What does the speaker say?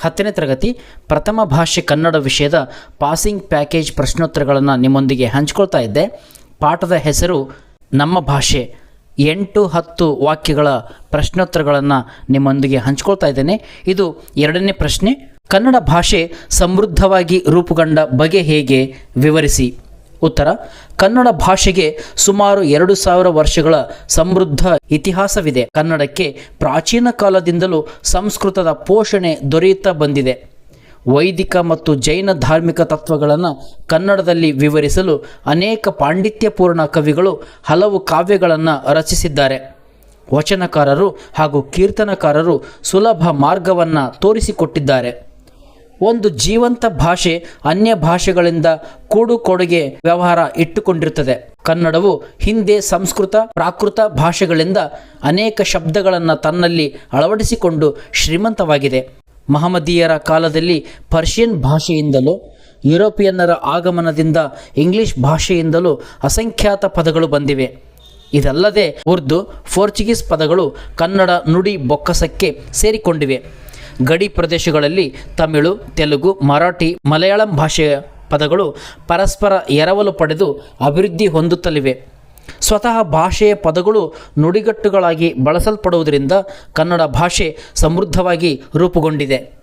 ಹತ್ತನೇ ತರಗತಿ ಪ್ರಥಮ ಭಾಷೆ ಕನ್ನಡ ವಿಷಯದ ಪಾಸಿಂಗ್ ಪ್ಯಾಕೇಜ್ ಪ್ರಶ್ನೋತ್ತರಗಳನ್ನು ನಿಮ್ಮೊಂದಿಗೆ ಹಂಚ್ಕೊಳ್ತಾ ಇದ್ದೆ. ಪಾಠದ ಹೆಸರು ನಮ್ಮ ಭಾಷೆ. ಎಂಟು ಹತ್ತು ವಾಕ್ಯಗಳ ಪ್ರಶ್ನೋತ್ತರಗಳನ್ನು ನಿಮ್ಮೊಂದಿಗೆ ಹಂಚ್ಕೊಳ್ತಾ ಇದ್ದೇನೆ. ಇದು ಎರಡನೇ ಪ್ರಶ್ನೆ. ಕನ್ನಡ ಭಾಷೆ ಸಮೃದ್ಧವಾಗಿ ರೂಪುಗೊಂಡ ಬಗೆ ಹೇಗೆ? ವಿವರಿಸಿ. ಉತ್ತರ, ಕನ್ನಡ ಭಾಷೆಗೆ ಸುಮಾರು ಎರಡು ಸಾವಿರ ವರ್ಷಗಳ ಸಮೃದ್ಧ ಇತಿಹಾಸವಿದೆ. ಕನ್ನಡಕ್ಕೆ ಪ್ರಾಚೀನ ಕಾಲದಿಂದಲೂ ಸಂಸ್ಕೃತದ ಪೋಷಣೆ ದೊರೆಯುತ್ತಾ ಬಂದಿದೆ. ವೈದಿಕ ಮತ್ತು ಜೈನ ಧಾರ್ಮಿಕ ತತ್ವಗಳನ್ನು ಕನ್ನಡದಲ್ಲಿ ವಿವರಿಸಲು ಅನೇಕ ಪಾಂಡಿತ್ಯಪೂರ್ಣ ಕವಿಗಳು ಹಲವು ಕಾವ್ಯಗಳನ್ನು ರಚಿಸಿದ್ದಾರೆ. ವಚನಕಾರರು ಹಾಗೂ ಕೀರ್ತನಕಾರರು ಸುಲಭ ಮಾರ್ಗವನ್ನು ತೋರಿಸಿಕೊಟ್ಟಿದ್ದಾರೆ. ಒಂದು ಜೀವಂತ ಭಾಷೆ ಅನ್ಯ ಭಾಷೆಗಳಿಂದ ಕೂಡು ಕೊಡುಗೆ ವ್ಯವಹಾರ ಇಟ್ಟುಕೊಂಡಿರುತ್ತದೆ. ಕನ್ನಡವು ಹಿಂದೆ ಸಂಸ್ಕೃತ, ಪ್ರಾಕೃತ ಭಾಷೆಗಳಿಂದ ಅನೇಕ ಶಬ್ದಗಳನ್ನು ತನ್ನಲ್ಲಿ ಅಳವಡಿಸಿಕೊಂಡು ಶ್ರೀಮಂತವಾಗಿದೆ. ಮಹಮ್ಮದೀಯರ ಕಾಲದಲ್ಲಿ ಪರ್ಷಿಯನ್ ಭಾಷೆಯಿಂದಲೂ, ಯುರೋಪಿಯನ್ನರ ಆಗಮನದಿಂದ ಇಂಗ್ಲಿಷ್ ಭಾಷೆಯಿಂದಲೂ ಅಸಂಖ್ಯಾತ ಪದಗಳು ಬಂದಿವೆ. ಇದಲ್ಲದೆ ಉರ್ದು, ಪೋರ್ಚುಗೀಸ್ ಪದಗಳು ಕನ್ನಡ ನುಡಿ ಬೊಕ್ಕಸಕ್ಕೆ ಸೇರಿಕೊಂಡಿವೆ. ಗಡಿ ಪ್ರದೇಶಗಳಲ್ಲಿ ತಮಿಳು, ತೆಲುಗು, ಮರಾಠಿ, ಮಲಯಾಳಂ ಭಾಷೆಯ ಪದಗಳು ಪರಸ್ಪರ ಎರವಲು ಪಡೆದು ಅಭಿವೃದ್ಧಿ ಹೊಂದುತ್ತಲಿವೆ. ಸ್ವತಃ ಭಾಷೆಯ ಪದಗಳು ನುಡಿಗಟ್ಟುಗಳಾಗಿ ಬಳಸಲ್ಪಡುವುದರಿಂದ ಕನ್ನಡ ಭಾಷೆ ಸಮೃದ್ಧವಾಗಿ ರೂಪುಗೊಂಡಿದೆ.